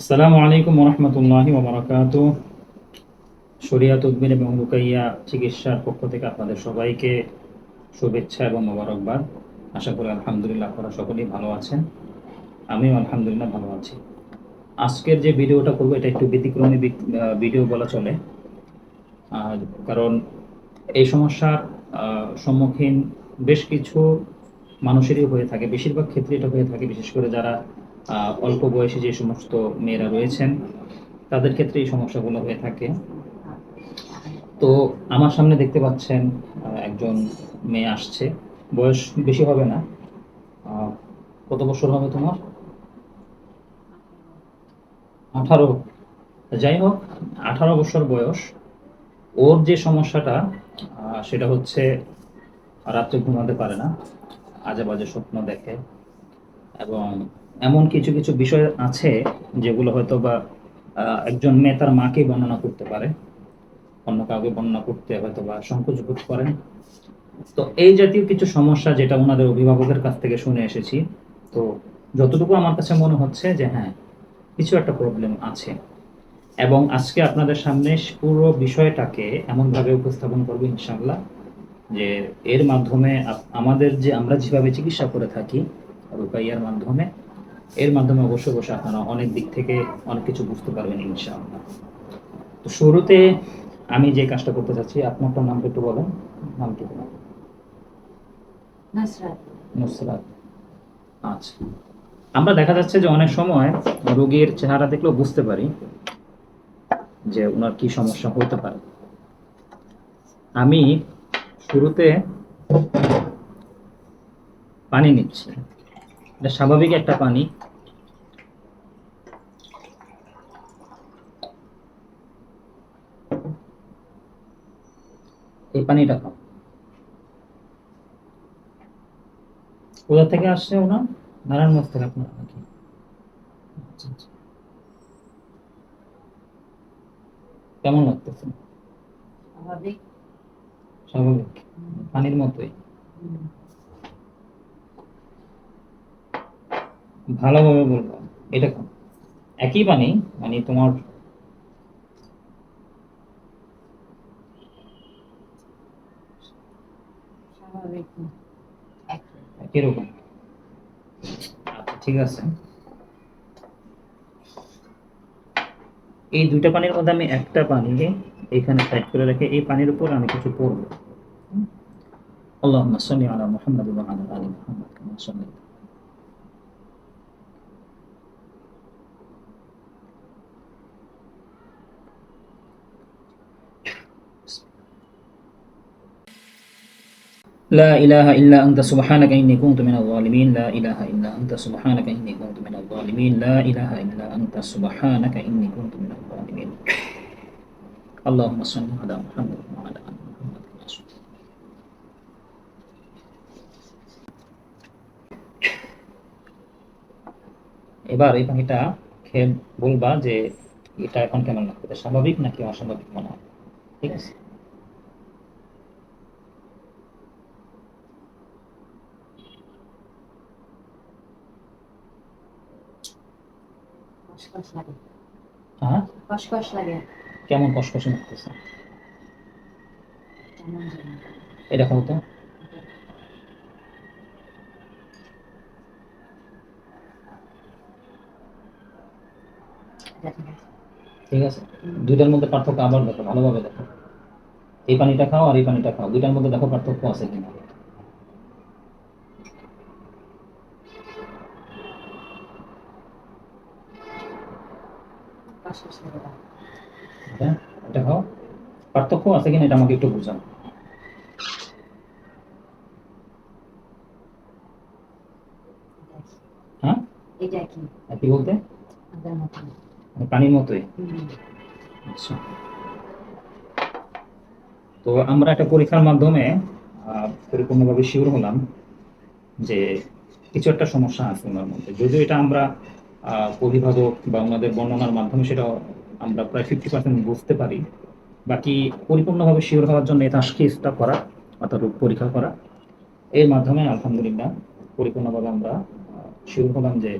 আসসালামু আলাইকুম রহমতুল্লাহি ওবরাকাত। শরিয়াত উদ্দিন এবং রুকাইয়া চিকিৎসার পক্ষ থেকে আপনাদের সবাইকে শুভেচ্ছা এবং মোবারকবাদ। আশা করি আলহামদুলিল্লাহ আপনারা সকলেই ভালো আছেন। আমিও আলহামদুলিল্লাহ ভালো আছি। আজকের যে ভিডিওটা করব, এটা একটু ব্যতিক্রমী ভিডিও বলা চলে। কারণ এই সমস্যার সম্মুখীন বেশ কিছু মানুষেরই হয়ে থাকে, বেশিরভাগ ক্ষেত্রে এটা হয়ে থাকে, বিশেষ করে যারা অল্প বয়সে যে সমস্ত মেয়েরা রয়েছেন, তাদের ক্ষেত্রে এই সমস্যাগুলো হয়ে থাকে। তো আমার সামনে দেখতে পাচ্ছেন একজন মেয়ে আসছে। বয়স বেশি হবে না। কত বছর হবে তোমার? আঠারো। যাই হোক, আঠারো বছর বয়স। ওর যে সমস্যাটা সেটা হচ্ছে রাত্রে ঘুমাতে পারে না। আজে বাজে স্বপ্ন দেখে। এবং এমন কিছু কিছু বিষয় আছে যেগুলো হয়তো বা একজন মেয়ে তার মাকে বর্ণনা করতে পারে। অন্য কাউকে বর্ণনা করতে হয়তো বা সংকোচ বোধ করেন। তো এই জাতীয় কিছু সমস্যা যেটা ওনাদের অভিভাবকের কাছ থেকে শুনে এসেছি, তো যতটুকু আমার কাছে মনে হচ্ছে যে হ্যাঁ কিছু একটা প্রবলেম আছে। এবং আজকে আপনাদের সামনে পুরো বিষয়টাকে এমনভাবে উপস্থাপন করব ইনশাআল্লাহ, যে এর মাধ্যমে আমাদের যে আমরা যেভাবে চিকিৎসা করে থাকি রুকাইয়ার মাধ্যমে এর মাধ্যমে অবশ্যই অবশ্যই আপনারা অনেক দিক থেকে অনেক কিছু বুঝতে পারবেন ইনশাআল্লাহ। তো শুরুতে আমি যে কাজটা করতে চাচ্ছি আপনারটার নামটা একটু বলেন। নাম কি নুসরাত। আচ্ছা। আমরা দেখা যাচ্ছে যে অনেক সময় রোগীর চেহারা দেখলেও বুঝতে পারি যে ওনার কি সমস্যা হতে পারে। আমি শুরুতে পানি নিচ্ছি। এটা স্বাভাবিক একটা পানি। এই পানিটা খাও। কোথা থেকে আসছে ওনার? নারায়ণগঞ্জ থেকে আপনার নাকি? আচ্ছা, আচ্ছা। কেমন লাগতেছে? স্বাভাবিক। পানির মতোই। ভালোভাবে বলব। এটা একই বাণী মানে তোমার আচ্ছা, ঠিক আছে। এই দুইটা পানির মধ্যে আমি একটা পানিকে এখানে সাইড করে রেখে এই পানির উপর আমি কিছু পড়ব। আল্লাহ সাল্লি আলা মুহাম্মদ ওয়া আলা لا إله إلا أنت سبحانك إني كنت من الظالمين لا إله إلا أنت سبحانك إني كنت من الظالمين لا إله إلا أنت سبحانك إني كنت من الظالمين اللهم صل على محمد وعلى آل محمد كما صليت এবার এই পানিটা খেয়ে বলবা যে এটা এখন কেমন লাগবে স্বাভাবিক নাকি অস্বাভাবিক মনে হয় ঠিক আছে কসকস লাগে। হ্যাঁ? কসকস লাগে। কেমন কষকষে লাগতেছে? এটা খাও তো। ঠিক আছে? দুইটার মধ্যে পার্থক্য আবার দেখো ভালোভাবে দেখো। এই পানিটা খাও আর এই পানিটা খাও। দুইটার মধ্যে দেখো পার্থক্য আছে কিনা কসকস লাগে না। এটা এটা খাও পার্থক্য আছে কিনা এটা আমাকে একটু এটা হ্যাঁ? এটা কি? কি বলতে? আগের মতো। না। মানে পানির মতোই? আচ্ছা। তো আমরা একটা পরীক্ষার মাধ্যমে পরিপূর্ণভাবে শিওর হলাম যে কিছু একটা সমস্যা আছে ওনার মধ্যে। যদিও এটা আমরা অভিভাবক বা ওনাদের বর্ণনার মাধ্যমে সেটা আমরা প্রায় ফিফটি পার্সেন্ট বুঝতে পারি। বাকি পরিপূর্ণভাবে শিওর হওয়ার জন্য আশকিসটা করা অর্থাৎ রোগ পরীক্ষা করা। এর মাধ্যমে আলহামদুলিল্লাহ পরিপূর্ণভাবে আমরা শিওর হলাম যে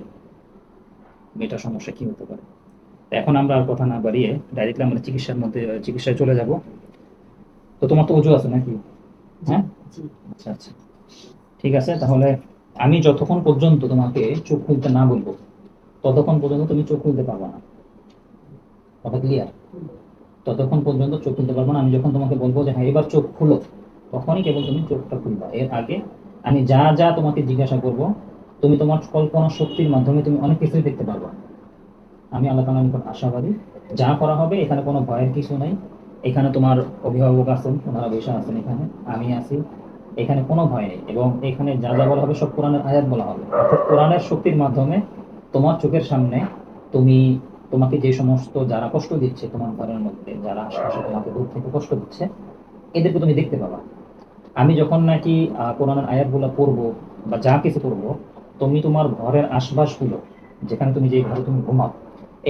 মেয়েটার সমস্যা কী হতে পারে। এখন আমরা আর কথা না বাড়িয়ে ডাইরেক্টলি আমরা চিকিৎসার মধ্যে চিকিৎসায় চলে যাব। তো তোমার তো ওজু আছে নাকি? হ্যাঁ? আচ্ছা আচ্ছা। ঠিক আছে তাহলে আমি যতক্ষণ পর্যন্ত তোমাকে চোখ খুলতে না বলব ততক্ষণ পর্যন্ত তুমি চোখ খুলতে পারবে না। কথা ক্লিয়ার ততক্ষণ পর্যন্ত চোখ খুলতে পারব না। আমি যখন তোমাকে বলব যে হ্যাঁ এবার চোখ খুলো, তখনই কেবল তুমি চোখটা খুলবা। এর আগে আমি যা যা তোমাকে জিজ্ঞাসা করব, তুমি তোমার কল্পনা শক্তির মাধ্যমে তুমি অনেক কিছুই দেখতে পারবা। আমি আল্লাহ তাআলার নিকট আশাবাদী। যা করা হবে, এখানে কোনো ভয়ের কিছু নাই। এখানে তোমার অভিভাবক আছেন, ওনারা বসে আছেন এখানে, আমি আছি। এখানে কোনো ভয় নেই এবং এখানে যা যা বলা হবে সব কোরআনের আয়াত বলা হবে। অর্থাৎ কোরআনের শক্তির মাধ্যমে তোমার চোখের সামনে তুমি তোমাকে যে সমস্ত যারা কষ্ট দিচ্ছে তোমার ঘরের মধ্যে, যারা আশেপাশে তোমাকে দূর থেকে কষ্ট দিচ্ছে, এদেরকে তুমি দেখতে পাবা। আমি যখন নাকি কোরআনের আয়াতগুলো পড়ব বা যা কিছু পড়ব, তুমি তোমার ঘরের আশপাশগুলো, যেখানে তুমি যে ঘরে তুমি ঘুমাও,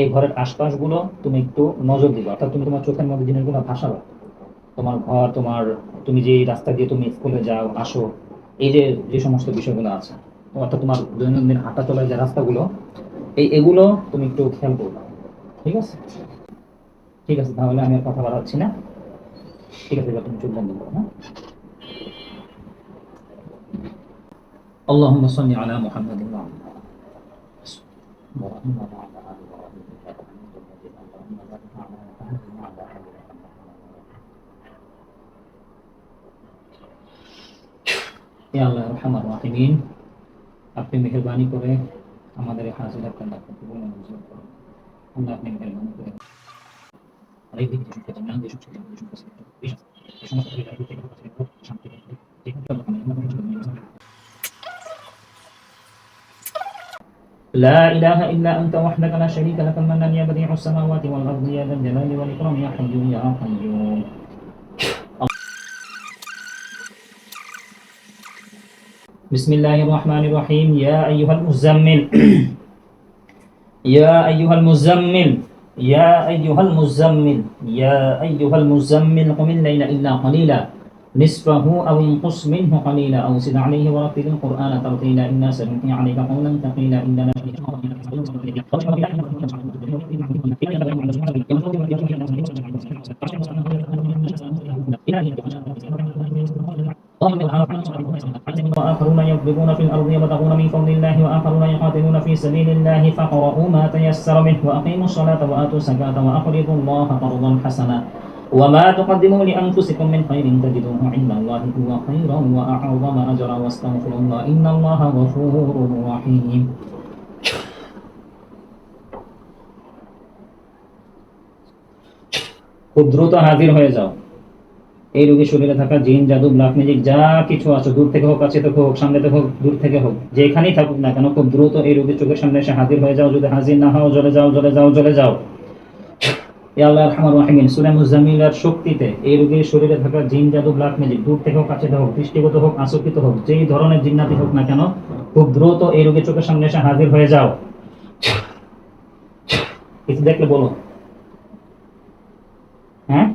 এই ঘরের আশপাশগুলো তুমি একটু নজর দিবে। অর্থাৎ তুমি তোমার চোখের মধ্যে জিনিসগুলো ভাসাবে। তোমার ঘর, তোমার, তুমি যে রাস্তা দিয়ে তুমি স্কুলে যাও, আসো, এই যে যে সমস্ত বিষয়গুলো আছে, অর্থাৎ তোমার দৈনন্দিন হাঁটা চলার যে রাস্তাগুলো এই এগুলো তুমি একটু খেয়াল করবে ঠিক আছে ঠিক আছে তাহলে আমি আর কথা বাড়াচ্ছি না ঠিক আছে এবার তুমি চোখ বন্ধ করো হ্যাঁ اللهم صل على محمد وعلى آل محمد وعلى آل إبراهيم إنك حميد مجيد اللهم بارك على محمد وعلى آل محمد ইয়া আল্লাহ রহমান রাহিমিন আপনি মেহরবানি করে আমাদের এই হাজির আপনার ডাক্তার কবুল ও মঞ্জুর করুন আল্লাহ আপনি মেহরবানি করে অনেক দিন কিছু খেতে না যেসব ছিল যেসব কাছে এই সমস্ত কিছু থেকে কাছে শান্তি যেখানে لا إله إلا أنت وحدك لا شريك لك المنان يا بديع السماوات والأرض يا ذا الجلال والإكرام يا حي يا قيوم بسم الله الرحمن الرحيم. يا أيها المزمل. يا أيها المزمل. يا أيها المزمل. يا أيها المزمل. قم الليل إلا قليلا. نصفه أو انقص منه قليلا. أو زد عليه ورتل القرآن ترتيلا. إنا سنلقي عليك قولا ثقيلا. إن وآخرون يضربون في الأرض يبتغون من فضل الله وآخرون يقاتلون في سبيل الله فقرؤوا ما تيسر منه وأقيموا الصلاة وآتوا الزكاة وأقرضوا الله قرضا حسنا وما تقدموا لأنفسكم من خير تجدوه عند الله هو خيرا وأعظم أجرا واستغفروا الله إن الله غفور رحيم খুব দ্রুত হাজির হয়ে যাও এই রোগীর শরীরে থাকা জিন, জাদু, ব্ল্যাক ম্যাজিক, যা কিছু আছে, দূর থেকে হোক, কাছে থেকে হোক, সামনে থেকে হোক, দূর থেকে হোক, যেখানেই থাকুক না কেন, খুব দ্রুত এই রোগীর চোখের সামনে এসে হাজির হয়ে যাও, যদি হাজির না হও চলে যাও চলে যাও জলে যাও। আল্লাহ রহমান রাহিমিন, সূরা মুজাম্মিলের শক্তিতে এই রোগীর শরীরে থাকা জিন, জাদু, ব্ল্যাক ম্যাজিক, দূর থেকে হোক, কাছে হোক, দৃষ্টিগত হোক আসক্তি হোক, যেই ধরনের জিন্নাতি হোক না কেন, খুব দ্রুত এই রোগীর চোখের সামনে এসে হাজির হয়ে যাও। কিছু দেখলে বলো। হ্যাঁ?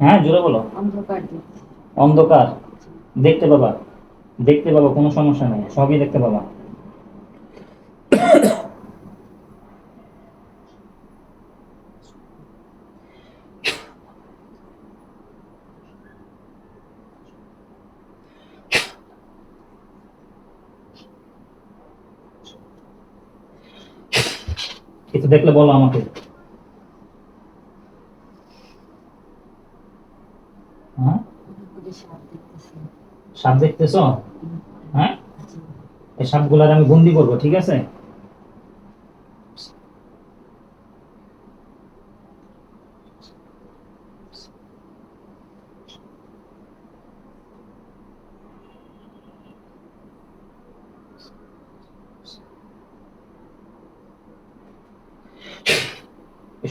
হ্যাঁ জোরে বলো। অন্ধকার অন্ধকার। দেখতে পাবা। দেখতে পাবা কোনো সমস্যা নেই। সবই দেখতে পাবা। কিছু দেখলে বলো আমাকে হ্যাঁ উপরে সাপ দেখতেছি সাপ দেখতেছো? হ্যাঁ? এই সাপগুলার আমি বন্দি করব, ঠিক আছে?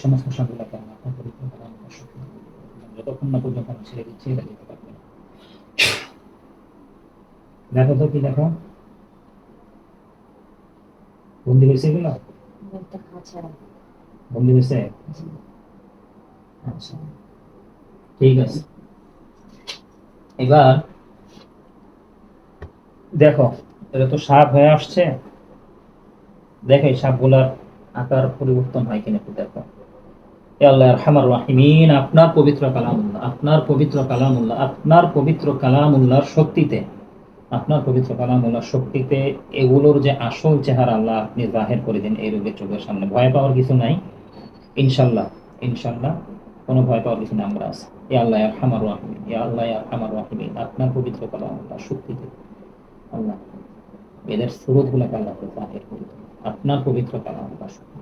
সমস্ত সাপগুলাকে আমি আপনার পরীক্ষা করা। যতক্ষণ না পর্যন্ত ছেড়ে দিচ্ছি এটা যেতে পারবে দেখো তো কি দেখো? বন্দি হয়েছে এগুলো? বন্দি হয়েছে? আচ্ছা। ঠিক আছে। এবার দেখো এটা তো সাপ হয়ে আসছে। দেখো এই সাপগুলার আকার পরিবর্তন হয় কিনা একটু দেখো। আল্লাহ রাহিমিন আপনার পবিত্র কালামুল্লাহ আপনার পবিত্র কালামুল্লাহ আপনার পবিত্র কালামুল্লাহর শক্তিতে। আপনার পবিত্র কালামুল্লাহর শক্তিতে এগুলোর যে আসল চেহারা আল্লাহ আপনি জাহের করে দিন, এই রোগের চোখের সামনে। ভয় পাওয়ার কিছু নাই। ইনশাল্লাহ ইনশাল্লাহ কোনো ভয় পাওয়ার কিছু আমরা আছি। এ আল্লাহ রহমান রাহিমিন এ আল্লাহ রহমান রাহিমিন, আপনার পবিত্র কালামুল্লাহ শক্তিতে। আল্লাহ এদের সুরত গুলাকে আল্লাহকে জাহের করে দিন। আপনার পবিত্র কালামুল্লাহ শক্তি।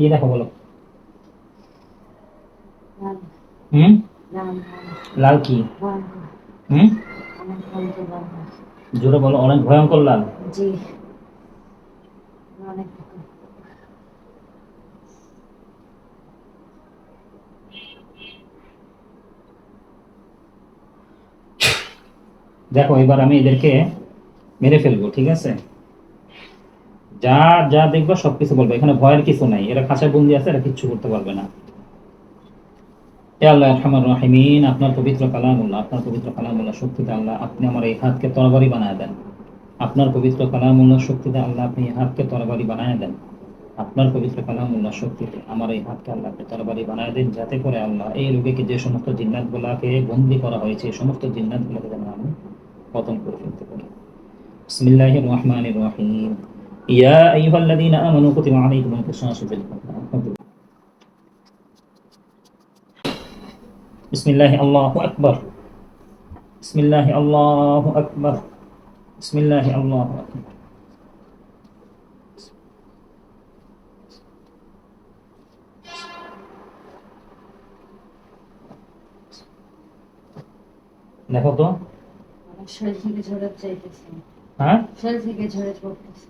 কি দেখো বলো। হুম? লাল কি? হুম? জোরে বলো অনেক ভয়ঙ্কর লাল। জি। অনেক দেখো এবার আমি এদেরকে মেরে ফেলব ঠিক আছে? যা যা দেখবা সবকিছু বলবে। এখানে ভয়ের কিছু নাই। এরা খাঁচায় বন্দি আছে, এরা কিচ্ছু করতে পারবে না। আল্লাহ রহিমিন, আপনার পবিত্র কালামুল্লাহ, আপনার পবিত্র কালামুল্লাহ, শক্তিতে আল্লাহ আপনি আমার এই হাতকে তরবারি বানায় দেন। আপনার পবিত্র কালামুল্লাহ শক্তিতে আল্লাহ আপনি এই হাতকে তরবারি বানায় দেন। আপনার পবিত্র কালামুল্লাহ শক্তিতে আমার এই হাতকে আল্লাহ আপনি তরবারি বানায় দেন, যাতে করে আল্লাহ এই রোগীকে যে সমস্ত জিন্নাতগুলাকে বন্দি করা হয়েছে, এই সমস্ত জিন্নাতগুলোকে যেন আমি পতন করে ফেলতে পারি। রহমান রহিম। يا أيها الذين آمنوا كتب عليكم القصاص في القتلى بسم الله الله أكبر بسم الله الله أكبر بسم الله الله أكبر দেখো তো আমার শরীর থেকে ঝরে চাইতেছে হ্যাঁ শরীর থেকে ঝরে পড়তেছে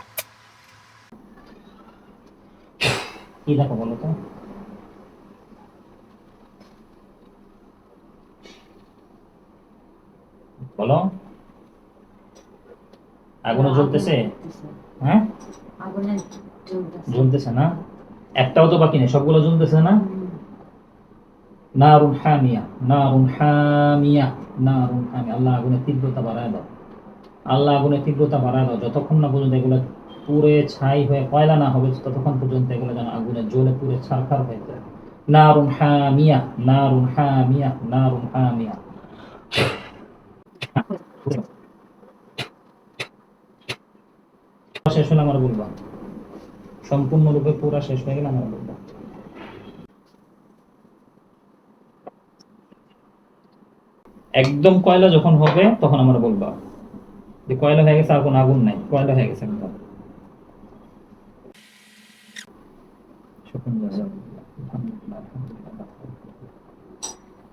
কি দেখো বলো তো? বলো। আগুনে জ্বলতেছে? হ্যাঁ? আগুনে জ্বলতেছে। না? একটাও তো বাকি নেই সবগুলো জ্বলতেছে না। নারুন হামিয়া নারুন হামিয়া নারুন হামিয়া। আল্লাহ আগুনের তীব্রতা বাড়ায় দাও। আল্লাহ আগুনের তীব্রতা বাড়ায় দাও যতক্ষণ না পর্যন্ত এগুলো পুড়ে ছাই হয়ে কয়লা না হবে, ততক্ষণ পর্যন্ত এগুলো যেন আগুনে জ্বলে পুড়ে ছারখার হয়ে যায়। নারুন হামিয়া নারুন হামিয়া নারুন হামিয়া। শেষ হলে আমার বলবা? সম্পূর্ণরূপে পুরা শেষ হয়ে গেলে আমার বলবা? একদম কয়লা যখন হবে, তখন আমরা বলবা। যে কয়লা হয়ে গেছে, আর কোনো আগুন নাই। কয়লা হয়ে গেছে, একদম।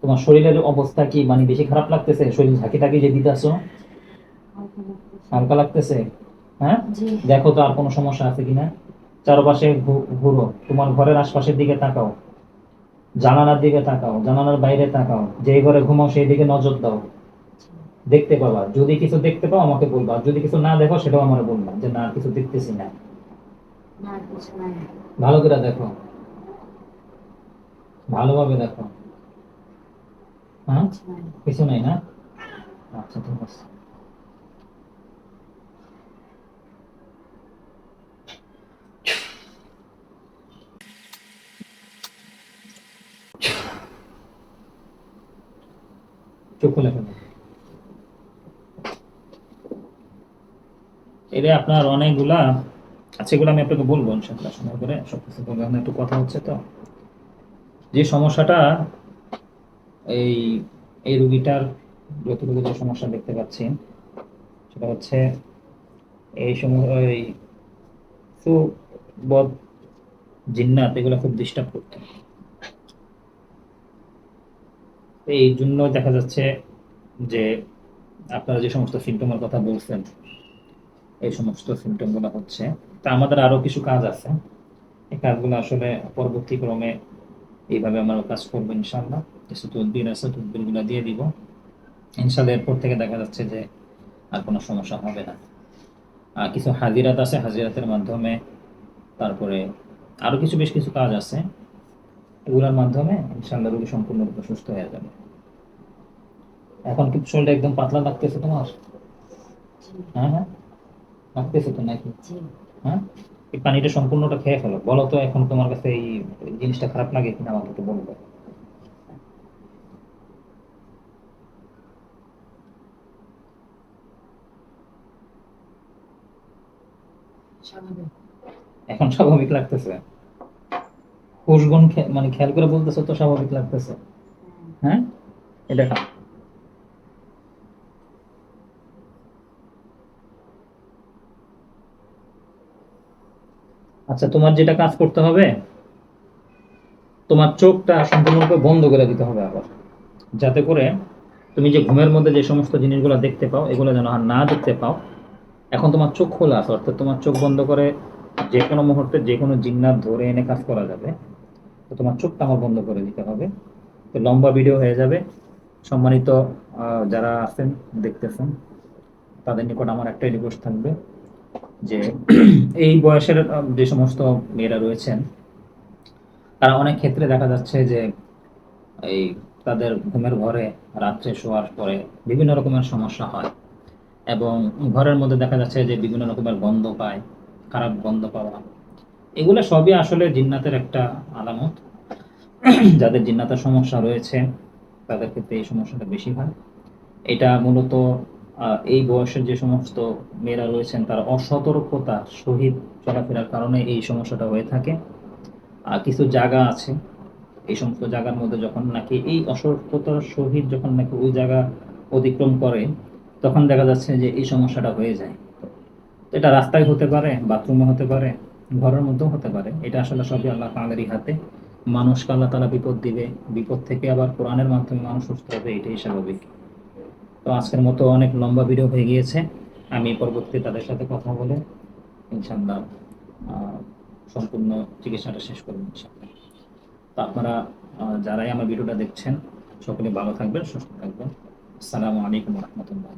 তোমার শরীরের অবস্থা কি? মানে বেশি খারাপ লাগতেছে? শরীর ঝাঁকি টাকি যে দিতেছো? হালকা লাগতেছে। হালকা লাগতেছে হ্যাঁ দেখো তো আর কোনো সমস্যা আছে কিনা? চারপাশে ঘুরো। তোমার ঘরের আশপাশের দিকে তাকাও। জানালার দিকে তাকাও। জানালার বাইরে তাকাও। যে ঘরে ঘুমাও সেই দিকে নজর দাও। দেখতে পাবা। যদি কিছু দেখতে পাও আমাকে বলবা। যদি কিছু না দেখো সেটাও আমার বলবা যে না কিছু দেখতেছি না। ভালো করে দেখো। ভালোভাবে দেখো। হ্যাঁ? কিছু নাই না? আচ্ছা ঠিক আছে। চোখ খুলে আপনার অনেকগুলা আছে এগুলো আমি আপনাকে বলব ইনশাআল্লাহ, সময় করে। সব কিছু বলব এখন একটু কথা হচ্ছে তো। যে সমস্যাটা, এই এই রুগীটার যতটুকু যে সমস্যা দেখতে পাচ্ছি, সেটা হচ্ছে এই এই সুবদ জিন্নাত, এগুলো খুব ডিস্টার্ব করতো। এই জন্য দেখা যাচ্ছে যে আপনারা যে সমস্ত সিমটমের কথা বলছেন এই সমস্ত সিমটমগুলো হচ্ছে। তা আমাদের আরও কিছু কাজ আছে। এই কাজগুলো আসলে পরবর্তী ক্রমে এইভাবে আমরা কাজ করব ইনশাল্লাহ কিছু তদবির আছে তদবিরগুলো দিয়ে দিব। ইনশাল্লাহ এরপর থেকে দেখা যাচ্ছে যে আর কোনো সমস্যা হবে না। আর কিছু হাজিরাত আছে হাজিরাতের মাধ্যমে তারপরে আরও কিছু বেশ কিছু কাজ আছে। এগুলোর মাধ্যমে ইনশাল্লাহ রোগী সম্পূর্ণরূপে সুস্থ হয়ে যাবে। এখন কি শরীরটা একদম পাতলা লাগতেছে তোমার? হ্যাঁ হ্যাঁ। লাগতেছে তো নাকি? হ্যাঁ? এই পানিটা সম্পূর্ণটা খেয়ে ফেলো। বলো তো এখন তোমার কাছে এই জিনিসটা খারাপ লাগে কিনা আমাকে একটু বলবে এখন স্বাভাবিক লাগতেছে। কোষগুণ মানে খেয়াল করে বলতেছে তো স্বাভাবিক লাগতেছে। হ্যাঁ। হ্যাঁ? এটা খা আচ্ছা তোমার যেটা কাজ করতে হবে, তোমার চোখটা সম্পূর্ণরূপে বন্ধ করে দিতে হবে আবার। যাতে করে তুমি যে ঘুমের মধ্যে যে সমস্ত জিনিসগুলো দেখতে পাও, এগুলো যেন আর না দেখতে পাও, এখন তোমার চোখ খোলা আছে, অর্থাৎ তোমার চোখ বন্ধ করে যে কোনো মুহূর্তে যে কোনো জিন্নাত ধরে এনে কাজ করা যাবে, তো তোমার চোখটা আমার বন্ধ করে দিতে হবে। তো লম্বা ভিডিও হয়ে যাবে। সম্মানিত যারা আছেন, দেখতেছেন, তাদের নিকট আমার একটাই রিকোয়েস্ট থাকবে যে এই বয়সের যে সমস্ত মেয়েরা রয়েছেন, তারা অনেক ক্ষেত্রে দেখা যাচ্ছে যে এই তাদের ঘুমের ঘরে রাত্রে শোয়ার পরে বিভিন্ন রকমের সমস্যা হয় এবং ঘরের মধ্যে দেখা যাচ্ছে যে বিভিন্ন রকমের গন্ধ পায়, খারাপ গন্ধ পাওয়া। এগুলো সবই আসলে জিন্নাতের একটা আলামত। যাদের জিন্নাতের সমস্যা রয়েছে, তাদের ক্ষেত্রে এই সমস্যাটা বেশি হয়। এটা মূলত এই বয়সের যে সমস্ত মেয়েরা রয়েছেন, তারা অসতর্কতা সহিত চলাফেরার কারণে এই সমস্যাটা হয়ে থাকে। আর কিছু জায়গা আছে, এই সমস্ত জায়গার মধ্যে যখন নাকি এই অসতর্কতার সহিত যখন নাকি ওই জায়গা অতিক্রম করে, তখন দেখা যাচ্ছে যে এই সমস্যাটা হয়ে যায়। এটা রাস্তায় হতে পারে, বাথরুমে হতে পারে, ঘরের মধ্যেও হতে পারে। এটা আসলে সবই আল্লাহ তাআলারই হাতে। মানুষকে আল্লাহ তালা বিপদ দিবে, বিপদ থেকে আবার কোরআনের মাধ্যমে মানুষ সুস্থ হবে, এটাই স্বাভাবিক। তো আজকের মতো অনেক লম্বা ভিডিও হয়ে গিয়েছে। আমি পরবর্তী তাদের সাথে কথা বলে ইনশাল্লাহ সম্পূর্ণ চিকিৎসাটা শেষ করব ইনশাল্লাহ তো আপনারা যারাই আমার ভিডিওটা দেখছেন, সকলে ভালো থাকবেন, সুস্থ থাকবেন। আসসালামু আলাইকুম রহমতুল্লাহ